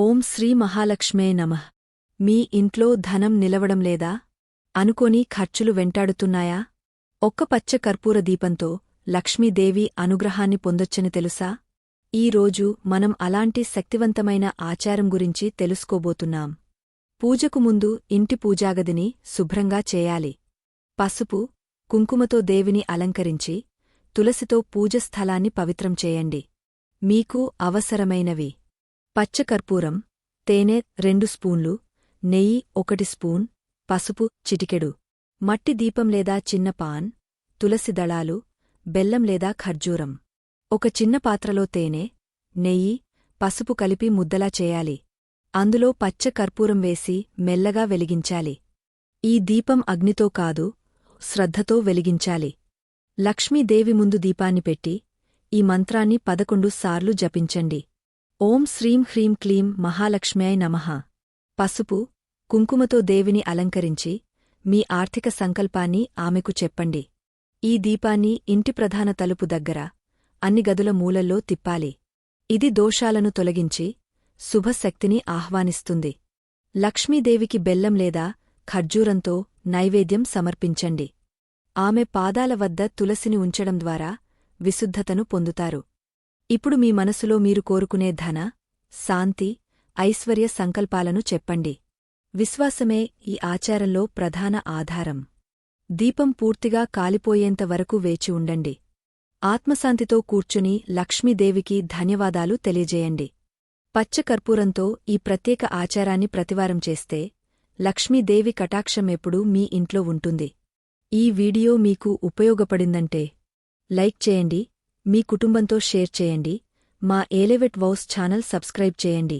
ఓం శ్రీ మహాలక్ష్మే నమః. మీ ఇంట్లో ధనం నిలవడం లేదా? అనుకోని ఖర్చులు వెంటాడుతున్నాయా? ఒక్క పచ్చ కర్పూర దీపంతో లక్ష్మీదేవి అనుగ్రహాన్ని పొందొచ్చని తెలుసా? ఈ రోజు మనం అలాంటి శక్తివంతమైన ఆచారం గురించి తెలుసుకోబోతున్నాం. పూజకు ముందు ఇంటి పూజాగదిని శుభ్రంగా చేయాలి. పసుపు కుంకుమతో దేవిని అలంకరించి తులసితో పూజస్థలాన్ని పవిత్రం చేయండి. మీకు అవసరమైనవి పచ్చకర్పూరం తేనె రెండు స్పూన్లు నెయ్యి ఒకటి స్పూన్ పసుపు చిటికెడు మట్టి దీపం లేదా చిన్న పాన్ తులసి దళాలు బెల్లం లేదా ఖర్జూరం. ఒక చిన్న పాత్రలో తేనె నెయ్యి పసుపు కలిపి ముద్దలా చేయాలి. అందులో పచ్చ కర్పూరం వేసి మెల్లగా వెలిగించాలి. ఈ దీపం అగ్నితో కాదు శ్రద్ధతో వెలిగించాలి. లక్ష్మీదేవి ముందు దీపాన్ని పెట్టి ఈ మంత్రాన్ని పదకొండు సార్లు జపించండి. ఓం శ్రీం హ్రీం క్లీం మహాలక్ష్మ్యాయ నమః. పసుపు కుంకుమతో దేవిని అలంకరించి మీ ఆర్థిక సంకల్పాన్ని ఆమెకు చెప్పండి. ఈ దీపాన్ని ఇంటి ప్రధాన తలుపు దగ్గర అన్ని గదుల మూలల్లో తిప్పాలి. ఇది దోషాలను తొలగించి శుభశక్తిని ఆహ్వానిస్తుంది. లక్ష్మీదేవికి బెల్లం లేదా ఖర్జూరంతో నైవేద్యం సమర్పించండి. ఆమె పాదాల వద్ద తులసిని ఉంచడం ద్వారా విశుద్ధతను పొందుతారు. ఇప్పుడు మీ మనసులో మీరు కోరుకునే ధన శాంతి ఐశ్వర్య సంకల్పాలను చెప్పండి. విశ్వాసమే ఈ ఆచారంలో ప్రధాన ఆధారం. దీపం పూర్తిగా కాలిపోయేంత వరకు వేచి ఉండండి. ఆత్మశాంతితో కూర్చుని లక్ష్మీదేవికి ధన్యవాదాలు తెలియజేయండి. పచ్చకర్పూరంతో ఈ ప్రత్యేక ఆచారాన్ని ప్రతివారం చేస్తే లక్ష్మీదేవి కటాక్షం ఎప్పుడూ మీ ఇంట్లో ఉంటుంది. ఈ వీడియో మీకు ఉపయోగపడిందంటే లైక్ చేయండి మీ కుటుంబంతో షేర్ చేయండి. మా ఏలెవెట్ వౌస్ ఛానల్ సబ్స్క్రైబ్ చేయండి.